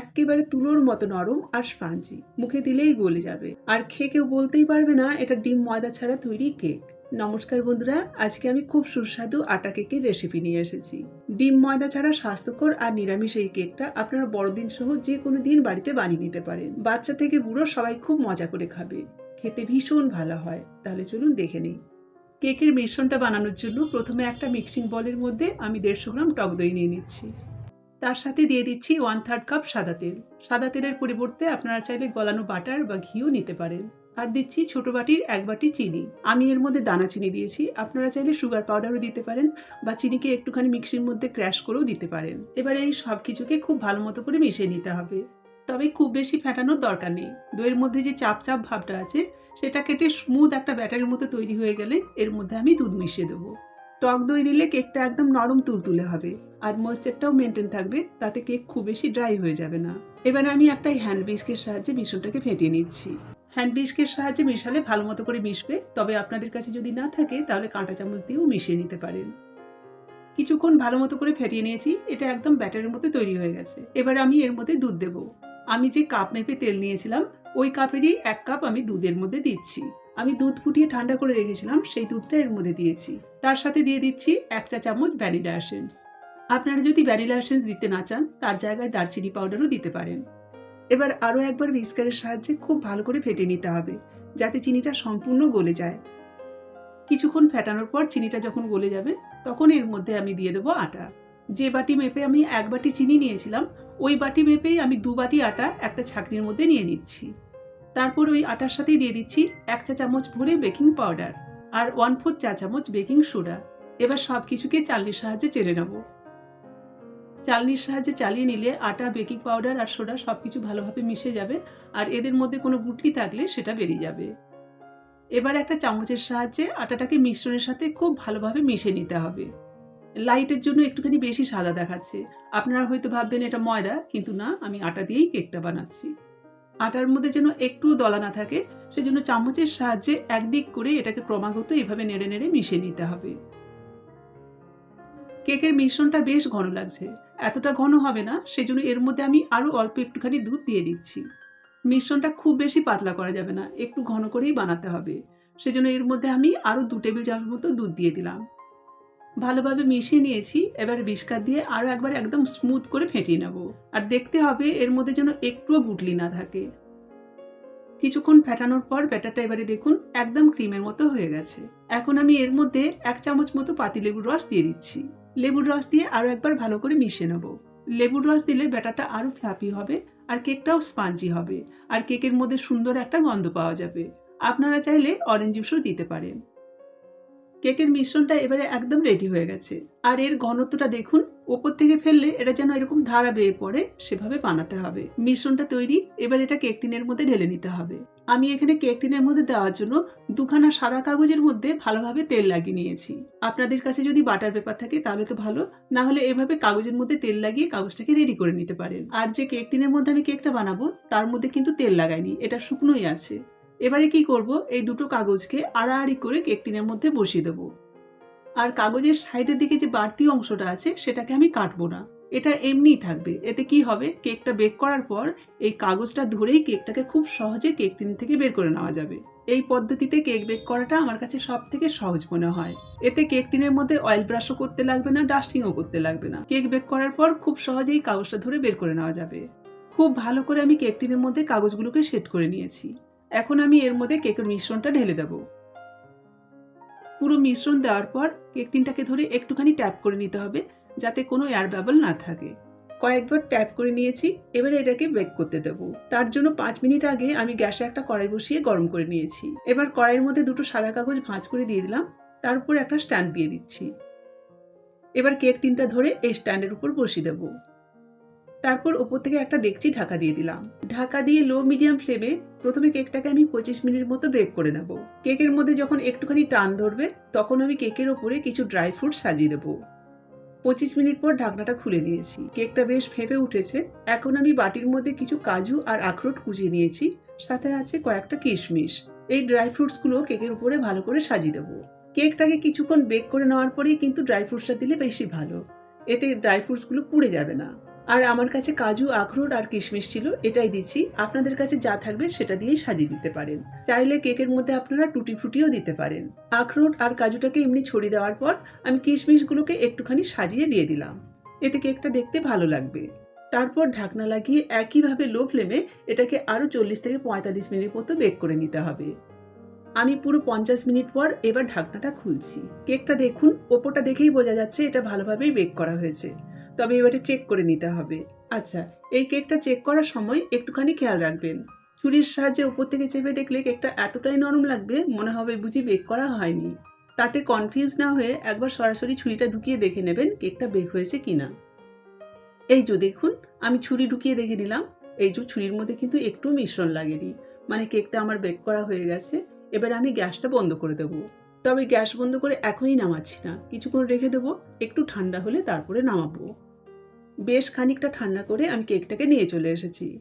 একেবারে তুলোর মতো নরম আর স্পাঞ্জি। মুখে দিলেই গলে যাবে। আর খেয়ে কেউ বলতেই পারবে না, এটা ডিম ময়দা ছাড়া তৈরি কেক। নমস্কার বন্ধুরা, আজকে আমি খুব সুস্বাদু আটা কেকের রেসিপি নিয়ে এসেছি। ডিম ময়দা ছাড়া স্বাস্থ্যকর আর নিরামিষ এই কেকটা আপনারা বড়দিন সহ যে কোনো দিন বাড়িতে বানিয়ে নিতে পারেন। বাচ্চা থেকে বুড়ো সবাই খুব মজা করে খাবে। খেতে ভীষণ ভালো হয়। তাহলে চলুন দেখে নিই। কেকের মিশ্রণটা বানানোর জন্য প্রথমে একটা মিক্সিং বলের মধ্যে আমি দেড়শো গ্রাম টক দই নিয়ে নিচ্ছি। তার সাথে দিয়ে দিচ্ছি ওয়ান থার্ড কাপ সাদা তেল। সাদা তেলের পরিবর্তে আপনারা চাইলে গলানো বাটার বা ঘিও নিতে পারেন। আর দিচ্ছি ছোট বাটির এক বাটি চিনি। আমি এর মধ্যে দানা চিনি দিয়েছি। আপনারা চাইলে সুগার পাউডারও দিতে পারেন বা চিনিকে একটুখানি মিক্সির মধ্যে ক্র্যাশ করেও দিতে পারেন। এবারে এই সব কিছুকে খুব ভালো মতো করে মিশিয়ে নিতে হবে। তবে খুব বেশি ফেটানোর দরকার নেই। দইয়ের মধ্যে যে চাপ চাপ ভাবটা আছে, সেটা কেটে স্মুথ একটা ব্যাটারের মতো তৈরি হয়ে গেলে এর মধ্যে আমি দুধ মিশিয়ে দেবো। টক দই দিলে কেকটা একদম নরম তুলতুলে হবে, আর ময়েশ্চারটাও মেনটেন থাকবে, তাতে কেক খুব বেশি ড্রাই হয়ে যাবে না। এবারে আমি একটা হ্যান্ড বিস্কের সাহায্যে মিশ্রণটাকে ফেটিয়ে নিচ্ছি। হ্যান্ড বিস্কের সাহায্যে মিশালে ভালো মতো করে মিশবে, তবে আপনাদের কাছে যদি না থাকে, তাহলে কাঁটা চামচ দিয়েও মিশিয়ে নিতে পারেন। কিছুক্ষণ ভালো মতো করে ফেটিয়ে নিয়েছি, এটা একদম ব্যাটারের মতো তৈরি হয়ে গেছে। এবার আমি এর মধ্যে দুধ দেবো। আমি যে কাপ মেপে তেল নিয়েছিলাম, ওই কাপেরই এক কাপ আমি দুধের মধ্যে দিচ্ছি। আমি দুধ ফুটিয়ে ঠান্ডা করে রেখেছিলাম, সেই দুধটা এর মধ্যে দিয়েছি। তার সাথে দিয়ে দিচ্ছি এক চা চামচ ভ্যানিলা এসেন্স। আপনারা যদি ভ্যানিলা এসেন্স দিতে না চান, তার জায়গায় দারচিনি পাউডারও দিতে পারেন। এবার আরও একবার বিস্কারের সাহায্যে খুব ভালো করে ফেটে নিতে হবে, যাতে চিনিটা সম্পূর্ণ গলে যায়। কিছুক্ষণ ফেটানোর পর চিনিটা যখন গলে যাবে, তখন এর মধ্যে আমি দিয়ে দেবো আটা। যে বাটি মেপে আমি এক বাটি চিনি নিয়েছিলাম, ওই বাটি মেপেই আমি দু বাটি আটা একটা ছাকনির মধ্যে নিয়ে নিচ্ছি। তারপর ওই আটার সাথেই দিয়ে দিচ্ছি এক চা চামচ ভরে বেকিং পাউডার আর ওয়ান ফোর্থ চা চামচ বেকিং সোডা। এবার সব কিছুকে চালনির সাহায্যে চেলে নেব। চালনির সাহায্যে চালিয়ে নিলে আটা, বেকিং পাউডার আর সোডা সব কিছু ভালোভাবে মিশে যাবে আর এদের মধ্যে কোনো গুটলি থাকলে সেটা বেরিয়ে যাবে। এবার একটা চামচের সাহায্যে আটাটাকে মিশ্রণের সাথে খুব ভালোভাবে মিশে নিতে হবে। লাইটের জন্য একটুখানি বেশি সাদা দেখাচ্ছে। আপনারা হয়তো ভাববেন এটা ময়দা, কিন্তু না, আমি আটা দিয়েই কেকটা বানাচ্ছি। আটার মধ্যে যেন একটু দলা না থাকে, সেজন্য চামচের সাহায্যে একদিক করে এটাকে ক্রমাগত এভাবে নেড়ে নেড়ে মিশিয়ে নিতে হবে। কেকের মিশ্রণটা বেশ ঘন লাগছে। এতটা ঘন হবে না, সেজন্য এর মধ্যে আমি আরও অল্প একটুখানি দুধ দিয়ে দিচ্ছি। মিশ্রণটা খুব বেশি পাতলা করা যাবে না, একটু ঘন করেই বানাতে হবে। সেজন্য এর মধ্যে আমি আরও দু টেবিল চামচ মতো দুধ দিয়ে দিলাম। ভালোভাবে মিশিয়ে নিয়েছি, এবার বিস্কার দিয়ে আরও একবার একদম স্মুথ করে ফেটিয়ে নেব। আর দেখতে হবে এর মধ্যে যেন একটুও গুটলি না থাকে। কিছুক্ষণ ফেটানোর পর ব্যাটারটা এবারে দেখুন একদম ক্রিমের মতো হয়ে গেছে। এখন আমি এর মধ্যে এক চামচ মতো পাতিলেবুর রস দিয়ে দিচ্ছি। লেবুর রস দিয়ে আরও একবার ভালো করে মিশিয়ে নেব। লেবুর রস দিলে ব্যাটারটা আরও ফ্লাপি হবে আর কেকটাও স্পাঞ্জি হবে। আর কেকের মধ্যে সুন্দর একটা গন্ধ পাওয়া যাবে। আপনারা চাইলে অরেঞ্জ জুসও দিতে পারেন। কেকের মিশ্রণটা এবারে একদম রেডি হয়ে গেছে। আর এর ঘনত্বটা দেখুন, ওপর থেকে ফেললে এটা যেন এরকম ধারা বেয়ে পড়ে, সেভাবে বানাতে হবে। মিশ্রণটা তৈরি, এবার এটা কেক টিনের মধ্যে ঢেলে নিতে হবে। আমি এখানে কেক টিনের মধ্যে দেওয়ার জন্য দুখানা সাদা কাগজের মধ্যে ভালোভাবে তেল লাগিয়ে নিয়েছি। আপনাদের কাছে যদি বাটার পেপার থাকে তাহলে তো ভালো, না হলে এভাবে কাগজের মধ্যে তেল লাগিয়ে কাগজটাকে রেডি করে নিতে পারেন। আর যে কেক টিনের মধ্যে আমি কেকটা বানাবো, তার মধ্যে কিন্তু তেল লাগাইনি, এটা শুকনোই আছে। এবারে কি করব? এই দুটো কাগজকে আড়াআড়ি করে কেক টিনের মধ্যে বসিয়ে দেবো। আর কাগজের সাইডের দিকে যে বাড়তি অংশটা আছে, সেটাকে আমি কাটবো না। এটা এমনিই থাকবে। এতে কি হবে? কেকটা বেক করার পর এই কাগজটা ধরেই কেকটাকে খুব সহজে কেক টিন থেকে বের করে নেওয়া যাবে। এই পদ্ধতিতে কেক বেক করাটা আমার কাছে সব থেকে সহজ মনে হয়। এতে কেক টিনের মধ্যে অয়েল ব্রাশও করতে লাগবে না, ডাস্টিংও করতে লাগবে না। কেক বেক করার পর খুব সহজেই কাগজটা ধরে বের করে নেওয়া যাবে। খুব ভালো করে আমি কেক টিনের মধ্যে কাগজগুলোকে সেট করে নিয়েছি। এখন আমি এর মধ্যে কেকের মিশ্রণটা ঢেলে দেব। পুরো মিশ্রণ দেওয়ার পর কেক টিনটাকে ধরে একটুখানি ট্যাপ করে নিতে হবে যাতে কোনো এয়ার বাবল না থাকে। কয়েকবার ট্যাপ করে নিয়েছি, এবারে এটাকে বেক করতে দেব। তার জন্য পাঁচ মিনিট আগে আমি গ্যাসে একটা কড়াই বসিয়ে গরম করে নিয়েছি। এবার কড়াইয়ের মধ্যে দুটো সাদা কাগজ ভাঁজ করে দিয়ে দিলাম, তার উপর একটা স্ট্যান্ড দিয়ে দিচ্ছি। এবার কেক টিনটা ধরে এই স্ট্যান্ডের উপর বসিয়ে দেবো। তারপর ওপর থেকে একটা ডেকচি ঢাকা দিয়ে দিলাম। ঢাকা দিয়ে লো মিডিয়াম ফ্লেমে প্রথমে কেকটাকে আমি পঁচিশ মিনিট মতো বেক করে নেব। কেকের মধ্যে যখন একটুখানি টান ধরবে, তখন আমি কেকের ওপরে কিছু ড্রাই ফ্রুট সাজিয়ে দেবো। পঁচিশ মিনিট পর ঢাকনাটা খুলে নিয়েছি। কেকটা বেশ ফেঁপে উঠেছে। এখন আমি বাটির মধ্যে কিছু কাজু আর আখরোট কুচিয়ে নিয়েছি। সাথে আছে কয়েকটা কিশমিশ। এই ড্রাই ফ্রুটসগুলো কেকের উপরে ভালো করে সাজিয়ে দেবো। কেকটাকে কিছুক্ষণ বেক করে নেওয়ার পরেই কিন্তু ড্রাই ফ্রুটসটা দিলে বেশি ভালো। এতে ড্রাই ফ্রুটসগুলো পুড়ে যাবে না। আর আমার কাছে কাজু, আখরোট আর কিশমিশ ছিল, এটাই দিচ্ছি। আপনাদের কাছে যা থাকবে সেটা দিয়েই সাজিয়ে দিতে পারেন। চাইলে কেকের মধ্যে আপনারা টুটি ফুটিও দিতে পারেন। আখরোট আর কাজুটাকে এমনি ছড়িয়ে দেওয়ার পর আমি কিশমিশগুলোকে একটুখানি সাজিয়ে দিয়ে দিলাম। এতে কেকটা দেখতে ভালো লাগবে। তারপর ঢাকনা লাগিয়ে একইভাবে লো ফ্লেমে এটাকে আরও চল্লিশ থেকে পঁয়তাল্লিশ মিনিট মতো বেক করে নিতে হবে। আমি পুরো পঞ্চাশ মিনিট পর এবার ঢাকনাটা খুলছি। কেকটা দেখুন, ওপরটা দেখেই বোঝা যাচ্ছে এটা ভালোভাবেই বেক করা হয়েছে। তবে এবারে চেক করে নিতে হবে। আচ্ছা এই কেকটা চেক করার সময় একটুখানি খেয়াল রাখবেন। ছুরির সাহায্যে উপর থেকে চেপে দেখলে কেকটা এতটাই নরম লাগবে, মনে হবে বুঝি বেক করা হয়নি। তাতে কনফিউজ না হয়ে একবার সরাসরি ছুরিটা ঢুকিয়ে দেখে নেবেন কেকটা বেক হয়েছে কিনা। এই যে দেখুন, আমি ছুরি ঢুকিয়ে দেখে নিলাম। এই যে ছুরির মধ্যে কিন্তু একটু মিশ্রণ লাগেনি। মানে কেকটা আমার বেক করা হয়ে গেছে, এবার আমি গ্যাসটা বন্ধ করে দেবো। তবে গ্যাস বন্ধ করে এখনই নামাচ্ছি না। কিছুক্ষণ রেখে দেবো, একটু ঠান্ডা হলে তারপরে নামাবো। বেশ খানিকটা ঠান্ডা করে আমি কেকটাকে নিয়ে চলে এসেছি।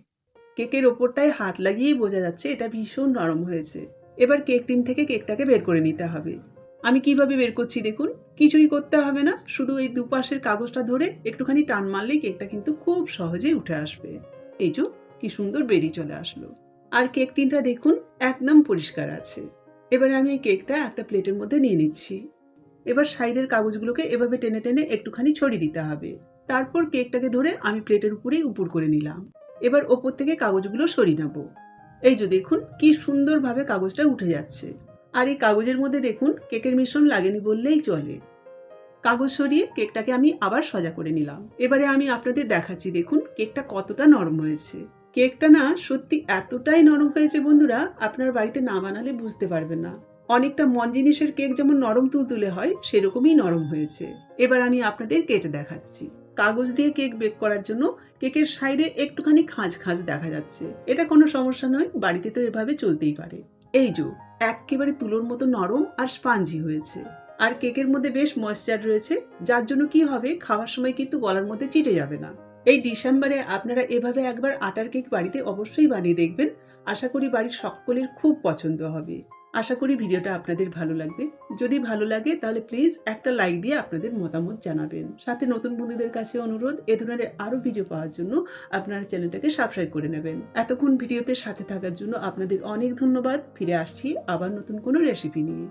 কেকের ওপরটায় হাত লাগিয়েই বোঝা যাচ্ছে এটা ভীষণ নরম হয়েছে। এবার কেক টিন থেকে কেকটাকে বের করে নিতে হবে। আমি কীভাবে বের করছি দেখুন? কিছুই করতে হবে না, শুধু এই দুপাশের কাগজটা ধরে একটুখানি টান মারলেই কেকটা কিন্তু খুব সহজেই উঠে আসবে। এই যে, কি সুন্দর বেরিয়ে চলে আসলো। আর কেক টিনটা দেখুন, একদম পরিষ্কার আছে। এবারে আমি এই কেকটা একটা প্লেটের মধ্যে নিয়ে নিচ্ছি। এবার সাইডের কাগজগুলোকে এভাবে টেনে টেনে একটুখানি ছড়িয়ে দিতে হবে। তারপর কেকটাকে ধরে আমি প্লেটের উপরেই উপর করে নিলাম। এবার ওপর থেকে কাগজগুলো সরিয়ে নেব। এই যে দেখুন, কি সুন্দরভাবে কাগজটা উঠে যাচ্ছে। আর এই কাগজের মধ্যে দেখুন, কেকের মিশ্রণ লাগেনি বললেই চলে। কাগজ সরিয়ে কেকটাকে আমি আবার সজা করে নিলাম। এবারে আমি আপনাদের দেখাচ্ছি, দেখুন, কেকটা কতটা নরম হয়েছে। কেকটা না সত্যি এতটাই নরম হয়েছে বন্ধুরা, আপনার বাড়িতে না বানালে বুঝতে পারবেন না। অনেকটা মন জিনিসের কেক যেমন নরম তুলতুলে হয়, সেরকমই নরম হয়েছে। এবার আমি আপনাদের কেটে দেখাচ্ছি। কাগজ দিয়ে কেক বেক করার জন্য কেকের সাইডে একটুখানি খাঁজ খাঁজ দেখা যাচ্ছে। এটা কোনো সমস্যা নয়, বাড়িতে তো এভাবে চলতেই পারে। এই যো একেবারে তুলোর মতো নরম আর স্পাঞ্জি হয়েছে। আর কেকের মধ্যে বেশ ময়েশ্চার রয়েছে, যার জন্য কি হবে, খাওয়ার সময় কিন্তু গলার মধ্যে চিটে যাবে না। এই ডিসেম্বরে আপনারা এভাবে একবার আটার কেক বাড়িতে অবশ্যই বানিয়ে দেখবেন। আশা করি বাড়ির সকলের খুব পছন্দ হবে। আশা করি ভিডিওটা আপনাদের ভালো লাগবে। যদি ভালো লাগে, তাহলে প্লিজ একটা লাইক দিয়ে আপনাদের মতামত জানাবেন। সাথে নতুন বন্ধুদের কাছে অনুরোধ, এ ধরনের আরও ভিডিও পাওয়ার জন্য আপনারা চ্যানেলটাকে সাবস্ক্রাইব করে নেবেন। এতক্ষণ ভিডিওতে সাথে থাকার জন্য আপনাদের অনেক ধন্যবাদ। ফিরে আসছি আবার নতুন কোনো রেসিপি নিয়ে।